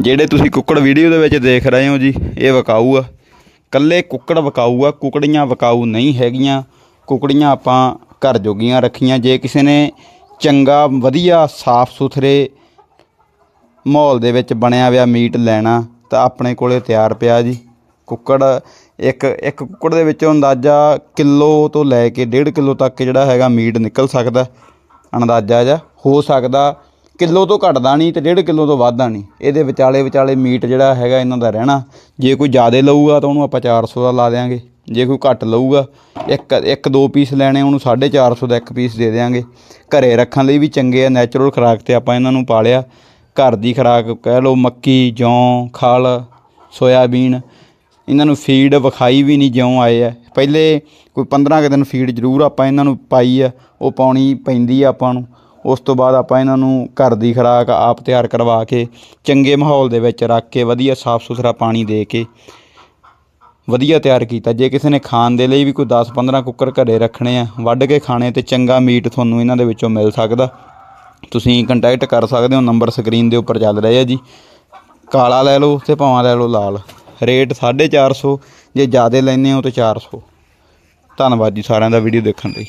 ਜਿਹੜੇ ਤੁਸੀਂ ਕੁੱਕੜ ਵੀਡੀਓ ਦੇ ਵਿੱਚ ਦੇਖ ਰਹੇ ਹੋ ਜੀ, ਇਹ ਵਿਕਾਊ ਆ। ਕੱਲੇ ਕੁੱਕੜ ਵਕਾਊ ਆ, ਕੁਕੜੀਆਂ ਵਿਕਾਊ ਨਹੀਂ ਹੈਗੀਆਂ। ਕੁਕੜੀਆਂ ਆਪਾਂ ਘਰ ਜੋਗੀਆਂ ਰੱਖੀਆਂ। ਜੇ ਕਿਸੇ ਨੇ ਚੰਗਾ, ਵਧੀਆ ਸਾਫ਼ ਸੁਥਰੇ ਮਾਹੌਲ ਦੇ ਵਿੱਚ ਬਣਿਆ ਹੋਇਆ ਮੀਟ ਲੈਣਾ, ਤਾਂ ਆਪਣੇ ਕੋਲੇ ਤਿਆਰ ਪਿਆ ਜੀ। ਕੁੱਕੜ ਇੱਕ ਇੱਕ ਕੁੱਕੜ ਦੇ ਵਿੱਚੋਂ ਅੰਦਾਜ਼ਾ ਕਿਲੋ ਤੋਂ ਲੈ ਕੇ 1.5 ਕਿਲੋ ਤੱਕ ਜਿਹੜਾ ਹੈਗਾ ਮੀਟ ਨਿਕਲ ਸਕਦਾ। ਅੰਦਾਜ਼ਾ ਜਿਹਾ ਹੋ ਸਕਦਾ ਕਿਲੋ ਤੋਂ ਘਟਦਾ ਨਹੀਂ ਤੇ ਡੇਢ ਕਿਲੋ ਤੋਂ ਵੱਧਦਾ ਨਹੀਂ। ਇਹਦੇ ਵਿਚਾਲੇ ਵਿਚਾਲੇ ਮੀਟ ਜਿਹੜਾ ਹੈਗਾ ਇਹਨਾਂ ਦਾ ਰਹਿਣਾ। ਜੇ ਕੋਈ ਜ਼ਿਆਦਾ ਲਊਗਾ ਤਾਂ ਉਹਨੂੰ ਆਪਾਂ 400 ਦਾ ਲਾ ਦੇਾਂਗੇ ਜੇ ਕੋਈ ਘੱਟ ਲਊਗਾ, ਇੱਕ ਇੱਕ ਦੋ ਪੀਸ ਲੈਣੇ, ਉਹਨੂੰ 450 ਦਾ ਇੱਕ ਪੀਸ ਦੇ ਦੇਾਂਗੇ ਘਰੇ ਰੱਖਣ ਲਈ ਵੀ ਚੰਗੇ ਆ ਨੈਚੁਰਲ ਖੁਰਾਕ ਤੇ ਆਪਾਂ ਇਹਨਾਂ ਨੂੰ ਪਾਲਿਆ। ਘਰ ਦੀ ਖੁਰਾਕ ਕਹਿ ਲਓ ਮੱਕੀ, ਜੌਂ, ਖਲ, ਸੋਇਆਬੀਨ, ਇਹਨਾਂ ਨੂੰ ਫੀਡ ਵਿਖਾਈ ਵੀ ਨਹੀਂ ਜਿਉਂ ਆਏ ਆ। ਪਹਿਲੇ ਕੋਈ 15 ਕੁ ਦਿਨ ਫੀਡ ਜ਼ਰੂਰ ਆਪਾਂ ਇਹਨਾਂ ਨੂੰ ਪਾਈ ਆ, ਉਹ ਪਾਉਣੀ ਪੈਂਦੀ ਆ ਆਪਾਂ ਨੂੰ। ਉਸ ਤੋਂ ਬਾਅਦ ਆਪਾਂ ਇਹਨਾਂ ਨੂੰ ਘਰ ਦੀ ਖੁਰਾਕ ਆਪ ਤਿਆਰ ਕਰਵਾ ਕੇ ਚੰਗੇ ਮਾਹੌਲ ਦੇ ਵਿੱਚ ਰੱਖ ਕੇ ਵਧੀਆ ਸਾਫ਼ ਸੁਥਰਾ ਪਾਣੀ ਦੇ ਕੇ ਵਧੀਆ ਤਿਆਰ ਕੀਤਾ। ਜੇ ਕਿਸੇ ਨੇ ਖਾਣ ਦੇ ਲਈ ਵੀ ਕੋਈ 10-15 ਕੁੱਕਰ ਘਰੇ ਰੱਖਣੇ ਆ, ਵੱਢ ਕੇ ਖਾਣੇ ਤੇ ਚੰਗਾ ਮੀਟ ਤੁਹਾਨੂੰ ਇਹਨਾਂ ਦੇ ਵਿੱਚੋਂ ਮਿਲ ਸਕਦਾ। ਤੁਸੀਂ ਕੰਟੈਕਟ ਕਰ ਸਕਦੇ ਹੋ, ਨੰਬਰ ਸਕਰੀਨ ਦੇ ਉੱਪਰ ਚੱਲ ਰਿਹਾ ਜੀ। ਕਾਲਾ ਲੈ ਲਓ ਤੇ ਭਾਵਾਂ ਲੈ ਲਓ ਲਾਲ। ਰੇਟ 450 ਜੇ ਜ਼ਿਆਦਾ ਲੈਂਦੇ ਹੋ ਤੇ 400 ਧੰਨਵਾਦ ਜੀ ਸਾਰਿਆਂ ਦਾ ਵੀਡੀਓ ਦੇਖਣ ਲਈ।